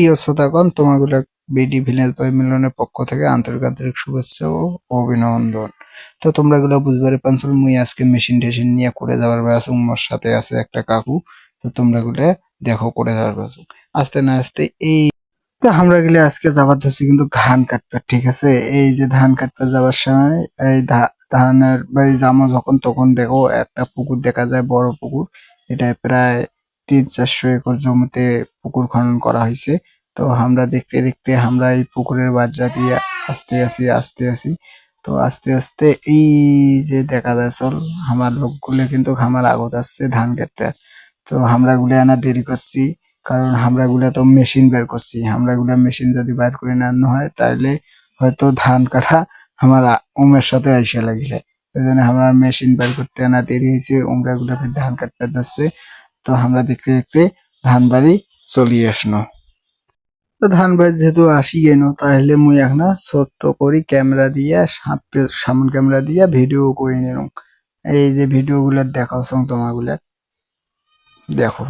প্রিয় শ্রোতাগণ, তোমাগুলো BD village বয় মিলনের পক্ষ থেকে আন্তরিক আন্তরিক শুভেচ্ছা ও অভিনন্দন। তো তোমরা গুলো বুঝবারে পাঞ্চল মুই আজকে মেশিন টেশিন নিয়ে করে যাবার বেড়াছো মোর সাথে আছে একটা কাকু, তো তোমরা গুলো দেখো, করে যাবার বেড়াছো আস্তে না আস্তে এই তো আমরা গেলে আজকে যাবার ধরছি কিন্তু ধান কাটবার ঠিক আছে? এই যে ধান কাটবার যাবার সময়, এই ধানের বাড়ি যাব যখন, তখন দেখো একটা পুকুর দেখা যায়, বড় পুকুর। এটা প্রায় তিন চারশো একর জমিতে পুকুর খনন করা হয়েছে। তো আমরা দেখতে দেখতে আমরা এই পুকুরের বাজ্জা দিয়ে আসতে আসি আসতে আসি তো আস্তে আস্তে এই যে দেখা যায় চল আমার লোকগুলো কিন্তু আমার আগত আসছে ধান কাটতে। তো আমরা গুলো আনা দেরি করছি, কারণ আমরা গুলা তো মেশিন বের করছি। আমরা গুলা মেশিন যদি বের করে নেওয়ানো হয়, তাহলে হয়তো ধান কাটা আমার উমের সাথে আইসা লাগিলে। এই জন্য আমরা মেশিন বের করতে আনা দেরি হয়েছে উমরা গুলা ধান কাটতে যাচ্ছে। তো আমরা দেখতে দেখতে ধান বাড়ি চলিয়ে আসনো। তো ধান বাড়ি যেহেতু আসি গেল তাহলে মুই এখন ছোট্ট করি ক্যামেরা দিয়ে সামন ক্যামেরা দিয়ে ভিডিও করে নিলাম এই যে ভিডিও গুলা দেখাও সং তোমারগুলা দেখো।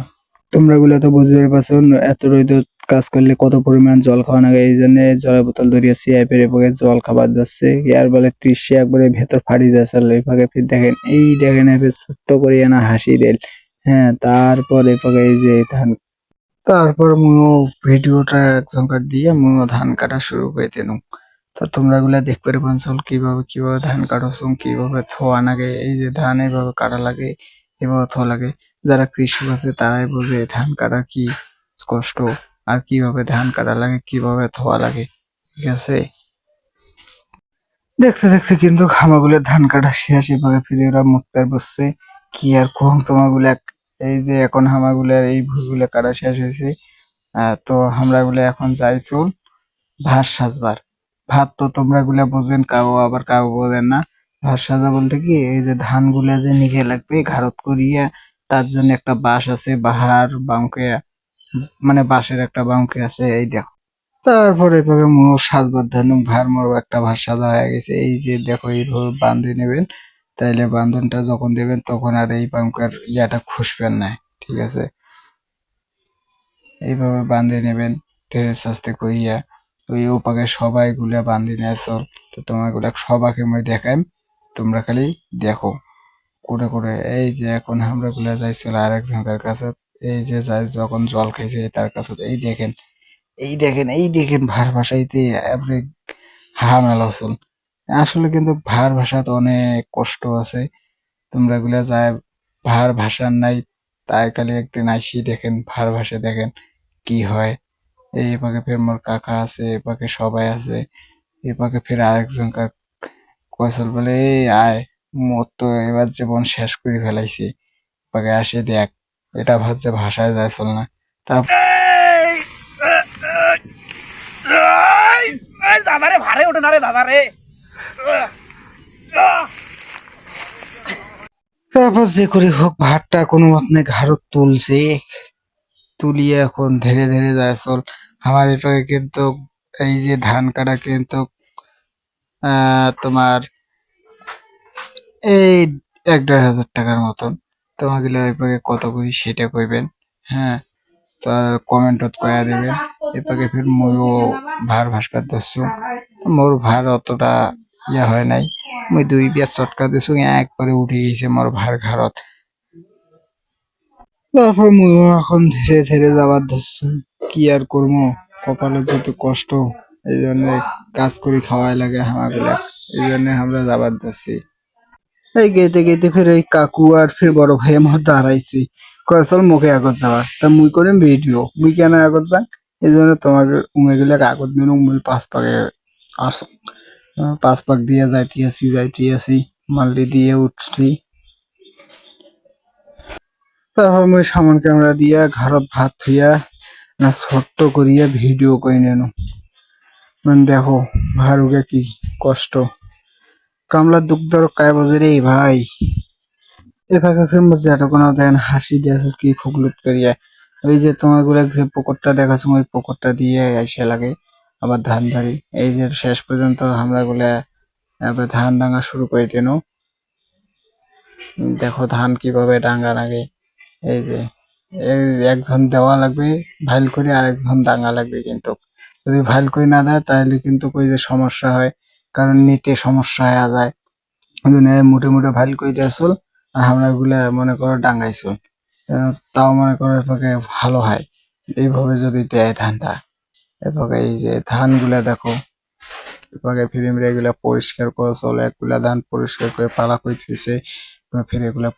তোমরা গুলা তো বুঝতে পারছ, এত রোদ কাজ করলে কত পরিমাণ জল খাওয়া লাগে, এই জন্য জলের বোতল ধরিয়ে সিআই পেরে পকে জল খাবার যাচ্ছে ইয়ার বলে তৃষি একবারে ভেতর ফাড়ি যাচ্ছে এই ফাঁকে ফির দেখেন, এই দেখেন এবার ছোট্ট করে না হাসি দেল হ্যাঁ তারপর এই এই যে ধান তারপর মুও ভিডিওটা একজনকার দিয়ে মুও ধান কাটা শুরু করে দিলাম। তো তোমরা গুলা দেখতে পারছ কীভাবে কীভাবে ধান কাটছো কীভাবে থোয়া লাগে, এই যে ধান এইভাবে কাটা লাগে, এভাবে থোয়া লাগে। যারা কৃষক আছে তারাই বোঝে ধান কাটা কি কষ্ট, আর কীভাবে ধান কাটা লাগে, কীভাবে থোয়া লাগে, ঠিক আছে? দেখতে দেখতে কিন্তু খামাগুলো ধান কাটা শেষ, এভাবে ফিরে ওরা মুখ পের বসছে। কি আর কম তোমাগুলা এই যে এখন হামাগুলার এই ভুইগুলো কাটা শেষ হয়েছে আহ, তো আমরা গুলো এখন যাই চল ভাত সাজবার। ভাত তো তোমরা গুলা বোঝেন কাউ আবার কাউ বোঝেন না। ভাত সাজা বলতে কি এই যে ধানগুলা যে নিঘে লাগবে ঘাড়ত করিয়া তার জন্য একটা বাঁশ আছে বাহার বাউকে মানে বাঁশের একটা বাউকে আছে এই দেখো। তারপরে এভাবে মোর সাজবার ধরুন ভার মোর একটা ভাত সাজা হয়ে গেছে। এই যে দেখো এইভাবে বাঁধে নেবেন। তাইলে বান্ধনটা যখন দেবেন তখন আর এই বাউকার ইয়াটা খুসবেন না, ঠিক আছে? এইভাবে বাঁধে নেবেন ধীরে সাস্তে করিয়া ওই ওপাকে সবাই গুলা বান্ধি নিয়ে চল। তো তোমারগুলা সবাকে মই দেখাইম, তোমরা খালি দেখো। করে করে এই যে এখন আমরা গুলা যাইছিল আর একজনের কাছে, এই যে যাই যখন জল খাইছে তার কাছে, এই দেখেন এই দেখেন এই দেখেন ভার ভাষাইতে হা মেলাছল আসলে কিন্তু ভার ভাষাত অনেক কষ্ট আছে। তোমরা গুলা যায় ভার ভাষার নাই, তাই কালি একদিন আইসি দেখেন, ভার ভাষা দেখেন কি হয়। এই পাকে ফের মোর কাকা আছে এ পাকে সবাই আছে এ পাকে ফের আরেকজন কাক কয়সল বলে, এই আয়, মোর তো এবার জীবন শেষ করে ফেলাইছি। পাকে আসে দেখ, এটা ভাবছে ভাষায় যায় চল না তা দাদা রে ভারে ওঠে না রে দাদা রে তারপর যে করে হোক ভাতটা কোনো মতনে ঘাড়ত তুলছে। তুলিয়ে এখন ধীরে ধীরে যায় চল। আমার এটাকে কিন্তু এই যে ধান কাটা কিন্তু তোমার এই এক দেড় হাজার টাকার মতন। তোমাকে এপাকে কত করি সেটা কইবেন হ্যাঁ? তার কমেন্টত কয়া দেবেন। এপাকে ফির ময়ও ভার ভাস্কর দস্যু মোর ভার অতটা ইয়া হয় নাই। মুই দুই বিয়া চটকা দিছো, একবারে উঠে গেছে মোর ভার ঘাড়ত। তারপর ময়ও এখন ধীরে ধীরে যাবার ধরছি। কি আর করব কপালে যেহেতু কষ্ট, এই জন্য কাজ করি খাওয়াই লাগে হামাগুলা এই জন্য আমরা যাবার ধরছি। এই গেতে গেতে ফির ওই কাকু আর ফির বড় ভাই আমার দাঁড়াইছি। কয়, চল মুখে আগত যাবার তা মুই করিম ভিডিও। মুই কেন আগত যান? এই জন্য তোমাকে উমে আগত দিন, মুই পাঁচ পাকে আস পাঁচ পাক দিয়ে যাইতে আছি মাল্লি দিয়ে উঠছি। তারপর মুই সামন ক্যামেরা দিয়া ঘরত ভাত থুইয়া না ছোট্ট করিয়া ভিডিও করে নেন। মানে দেখো, ভারুকে কি কষ্ট। কামলা দুঃখ ধর কায় বাজে রে ভাই। এ এভাবে ফেমস যেটা কোনো দেখেন হাসি দিয়ে কি ফুকলুত করিয়া। ওই যে তোমারগুলা যে পকরটা দেখাছো ওই পকরটা দিয়ে এসে লাগে। আবার ধান ধারি। এই যে শেষ পর্যন্ত আমরা গুলা ধান ডাঙা শুরু করে দিন। দেখো ধান কীভাবে ডাঙ্গা লাগে এই যে একজন দেওয়া লাগবে, ভাইল করে আর একজন ডাঙা লাগবে কিন্তু। যদি ভাইল করে না দেয়, তাহলে কিন্তু ওই যে সমস্যা হয়। কারণ নিতে সমস্যা হয়ে যায়। ওই মুঠে মুঠে ভাইল করে দেওয়া চল, আর আমরা গুলা মনে করো ডাঙ্গাইছুন তাও মনে করো ভালো হয়। এইভাবে যদি দেয় ধানটা। এভাবে এই যে ধানগুলা দেখো, এবং ফিরে মিরে এগুলা পরিষ্কার করে চলে একগুলা ধান পরিষ্কার করে পালা করে থুইছে ফিরে এগুলা